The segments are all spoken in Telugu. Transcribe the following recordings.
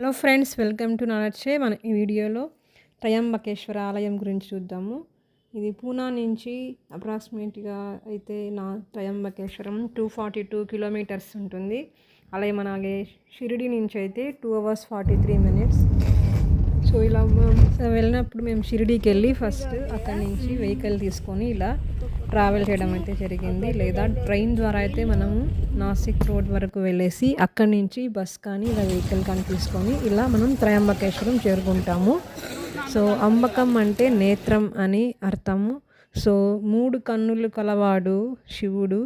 హలో ఫ్రెండ్స్ వెల్కమ్ టు నానర్చే మన ఈ వీడియోలో త్రయంబకేశ్వర ఆలయం గురించి చూద్దాము. ఇది పూనా నుంచి అప్రాక్సిమేట్గా అయితే నా Trayambakeshwaram two forty two kilometres ఉంటుంది. అలాగే అలాగే షిరిడి నుంచి అయితే two hours forty three minutes so ఇలా వెళ్ళినప్పుడు మేము షిరిడీకి వెళ్ళి ఫస్ట్ అక్కడి నుంచి వెహికల్ తీసుకొని ఇలా ట్రావెల్ చేయడం అయితే జరిగింది. లేదా ట్రైన్ ద్వారా అయితే మనము నాసిక్ రోడ్ వరకు వెళ్ళేసి అక్కడి నుంచి బస్ కానీ ఇలా వెహికల్ కానీ తీసుకొని ఇలా మనం త్రయంబకేశ్వరం చేరుకుంటాము. సో అంబకం అంటే నేత్రం అని అర్థము. సో మూడు కన్నులు కలవాడు శివుడు.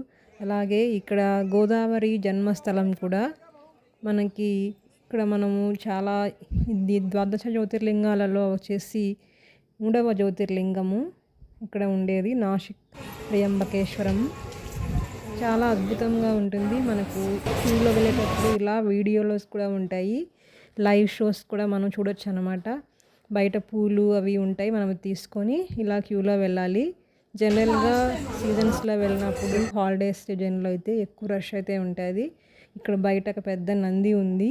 అలాగే ఇక్కడ గోదావరి జన్మస్థలం కూడా మనకి ఇక్కడ మనము చాలా ఇది ద్వాదశ జ్యోతిర్లింగాలలో వచ్చేసి మూడవ జ్యోతిర్లింగము. ఇక్కడ ఉండేది నాసిక్ త్రయంబకేశ్వరం. చాలా అద్భుతంగా ఉంటుంది. మనకు క్యూలో వెళ్ళేటప్పుడు ఇలా వీడియోలోస్ కూడా ఉంటాయి. లైవ్ షోస్ కూడా మనం చూడొచ్చు అనమాట బయట పూలు అవి ఉంటాయి మనం తీసుకొని ఇలా క్యూలో వెళ్ళాలి. జనరల్గా సీజన్స్లో వెళ్ళినప్పుడు హాలిడేస్ సీజన్లో అయితే ఎక్కువ రష్ అయితే ఉంటుంది. ఇక్కడ బయట ఒక పెద్ద నంది ఉంది.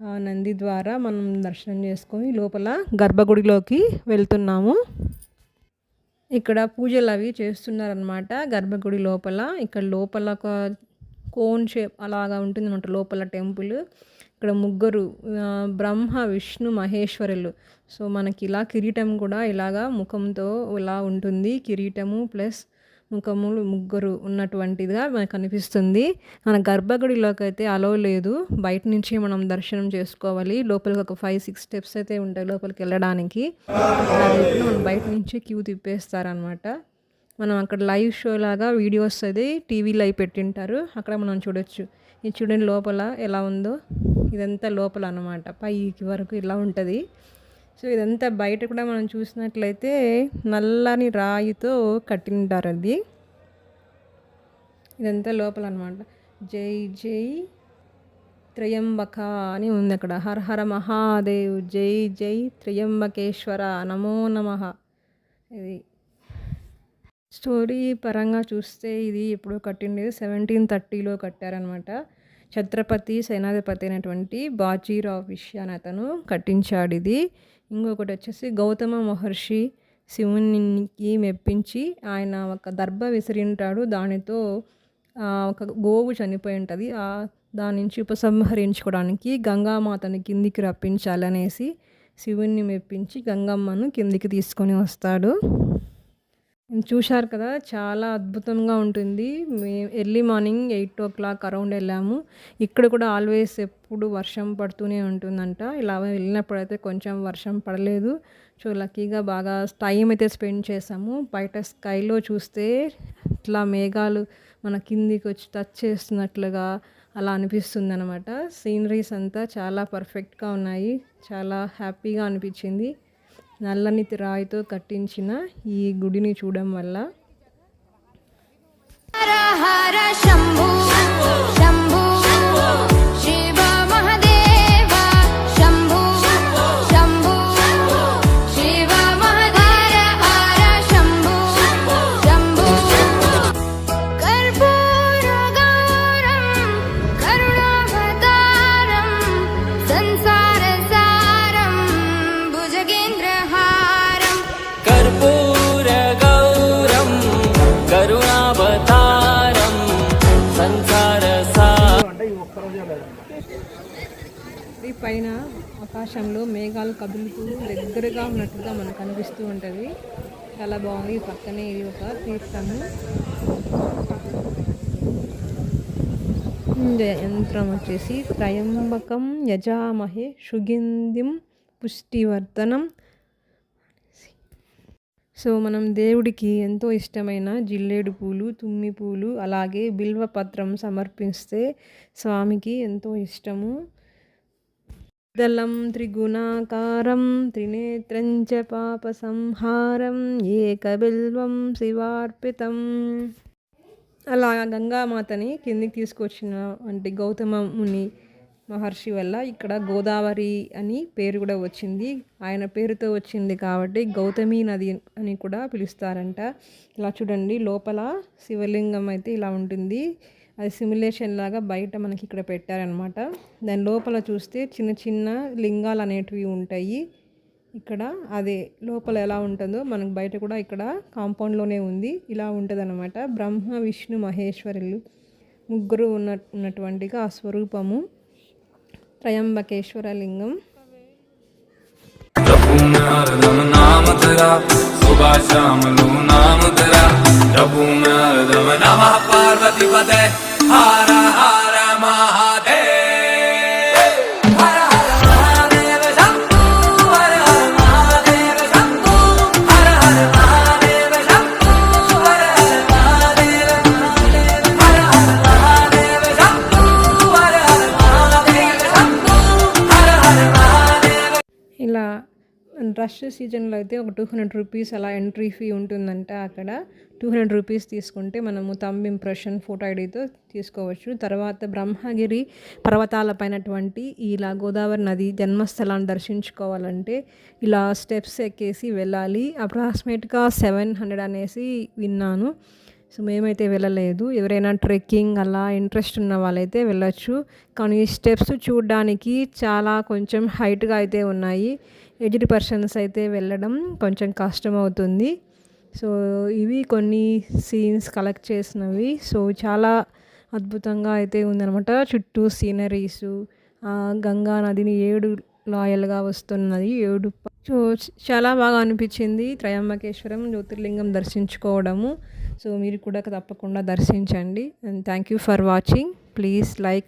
ఆ నంది ద్వారా మనం దర్శనం చేసుకొని లోపల గర్భగుడిలోకి వెళ్తున్నాము. ఇక్కడ పూజలు అవి చేస్తున్నారనమాట గర్భగుడి లోపల. ఇక్కడ లోపల ఒక కోన్ షేప్ అలాగా ఉంటుంది అనమాట లోపల టెంపుల్. ఇక్కడ ముగ్గురు బ్రహ్మ విష్ణు మహేశ్వరులు. సో మనకి ఇలా కిరీటం కూడా ఇలాగా ముఖంతో ఇలా ఉంటుంది. కిరీటము ప్లస్ ముఖములు ముగ్గురు ఉన్నటువంటిదిగా మనకు కనిపిస్తుంది. మన గర్భగుడిలోకి అయితే అలో లేదు. బయట నుంచి మనం దర్శనం చేసుకోవాలి. లోపలికి ఒక ఫైవ్ సిక్స్ స్టెప్స్ అయితే ఉంటాయి లోపలికి వెళ్ళడానికి. మనం బయట నుంచి క్యూ తిప్పేస్తారనమాట మనం అక్కడ లైవ్ షో లాగా వీడియోస్ అది టీవీలో అవి పెట్టింటారు. అక్కడ మనం చూడొచ్చు. ఇది చూడండి లోపల ఎలా ఉందో. ఇదంతా లోపల అనమాట పైకి వరకు ఇలా ఉంటుంది. సో ఇదంతా బయట కూడా మనం చూసినట్లయితే నల్లని రాయితో కట్టింటారు అది. ఇదంతా లోపల అనమాట జై జై త్రయంబక అని ఉంది అక్కడ. హర హర మహాదేవ్ జై జై త్రయంబకేశ్వర నమో నమ. ఇది స్టోరీ పరంగా చూస్తే ఇది ఎప్పుడో కట్టిండేది సెవెంటీన్ థర్టీలో కట్టారనమాట ఛత్రపతి సేనాధిపతి అయినటువంటి బాజీరావు విషయాన్ని అతను కట్టించాడు ఇది ఇంకొకటి వచ్చేసి గౌతమ మహర్షి శివునికి మెప్పించి ఆయన ఒక దర్భ విసిరింటాడు దానితో ఒక గోవు చనిపోయి ఉంటుంది. దాని నుంచి ఉపసంహరించుకోవడానికి గంగామాతను కిందికి రప్పించాలనేసి శివుణ్ణి మెప్పించి గంగమ్మను కిందికి తీసుకొని వస్తాడు. చూశారు కదా చాలా అద్భుతంగా ఉంటుంది. మేము early morning eight o'clock around వెళ్ళాము. ఇక్కడ కూడా ఆల్వేస్ ఎప్పుడు వర్షం పడుతూనే ఉంటుందంట. ఇలా వెళ్ళినప్పుడైతే కొంచెం వర్షం పడలేదు. సో లక్కీగా బాగా టైం అయితే స్పెండ్ చేసాము బయట స్కైలో చూస్తే ఇట్లా మేఘాలు మన కిందికి వచ్చి టచ్ చేస్తున్నట్లుగా అలా అనిపిస్తుంది అనమాట సీనరీస్ అంతా చాలా పర్ఫెక్ట్గా ఉన్నాయి. చాలా హ్యాపీగా అనిపించింది. నల్లని రాయితో కట్టించిన ఈ గుడిని చూడడం వల్ల హర హర శంభు రాత్రి పైన ఆకాశంలో మేఘాలు కదులుతూ దగ్గరగా ఉన్నట్టుగా మనకు అనిపిస్తూ ఉంటుంది. చాలా బాగుంది. పక్కనే ఇది ఒక తీర్థము. యంత్రం వచ్చేసి త్రయంబకం యజామహే సుగంధిం పుష్టివర్ధనం. సో మనం దేవుడికి ఎంతో ఇష్టమైన జిల్లేడు పూలు తుమ్మి పూలు అలాగే బిల్వపత్రం సమర్పిస్తే స్వామికి ఎంతో ఇష్టము. దళం త్రిగుణాకారం త్రినేత్రం చ పాప సంహారం ఏకబిల్వం శివార్పితం. అలా గంగామాతని కిందికి తీసుకొచ్చిన అంటే గౌతమ ముని మహర్షి వల్ల ఇక్కడ గోదావరి అని పేరు కూడా వచ్చింది. ఆయన పేరుతో వచ్చింది కాబట్టి గౌతమి నది అని కూడా పిలుస్తారంట. ఇలా చూడండి లోపల శివలింగం అయితే ఇలా ఉంటుంది. అది సిమ్యులేషన్ లాగా బయట మనకి ఇక్కడ పెట్టారనమాట దాని లోపల చూస్తే చిన్న చిన్న లింగాలు అనేటివి ఉంటాయి. ఇక్కడ అదే లోపల ఎలా ఉంటుందో మనకు బయట కూడా ఇక్కడ కాంపౌండ్లోనే ఉంది. ఇలా ఉంటుందన్నమాట. బ్రహ్మ విష్ణు మహేశ్వరులు ముగ్గురు ఉన్న ఉన్నటువంటిగా ఆ స్వరూపము. త్రయంబకేశ్వర లింగం. सुबह शाम लू नाम तेरा। जपू में नमः पार्वती पते हर రష్ సీజన్లో అయితే ఒక టూ హండ్రెడ్ రూపీస్ అలా ఎంట్రీ ఫీ ఉంటుందంటే అక్కడ. టూ హండ్రెడ్ రూపీస్ తీసుకుంటే మనము థంబ్ ఇంప్రెషన్ ఫోటో ఐడితో తీసుకోవచ్చు. తర్వాత బ్రహ్మగిరి పర్వతాలపైనటువంటి ఇలా గోదావరి నది జన్మస్థలాన్ని దర్శించుకోవాలంటే ఇలా స్టెప్స్ ఎక్కేసి వెళ్ళాలి. అప్రాక్సిమేట్గా సెవెన్ హండ్రెడ్ అనేసి విన్నాను. సో మేమైతే వెళ్ళలేదు. ఎవరైనా ట్రెక్కింగ్ అలా ఇంట్రెస్ట్ ఉన్న వాళ్ళైతే వెళ్ళొచ్చు. కానీ స్టెప్స్ చూడడానికి చాలా కొంచెం హైట్గా అయితే ఉన్నాయి. ఏజ్డ్ పర్సన్స్ అయితే వెళ్ళడం కొంచెం కష్టం అవుతుంది సో ఇవి కొన్ని సీన్స్ కలెక్ట్ చేసినవి. సో చాలా అద్భుతంగా అయితే ఉందనమాట చుట్టూ సీనరీసు గంగా నదిని ఏడు లాయల్గా వస్తున్నది. ఏడు సో చాలా బాగా అనిపించింది త్రయంబకేశ్వరం జ్యోతిర్లింగం దర్శించుకోవడము. సో మీరు కూడా తప్పకుండా దర్శించండి. And thank you for watching please like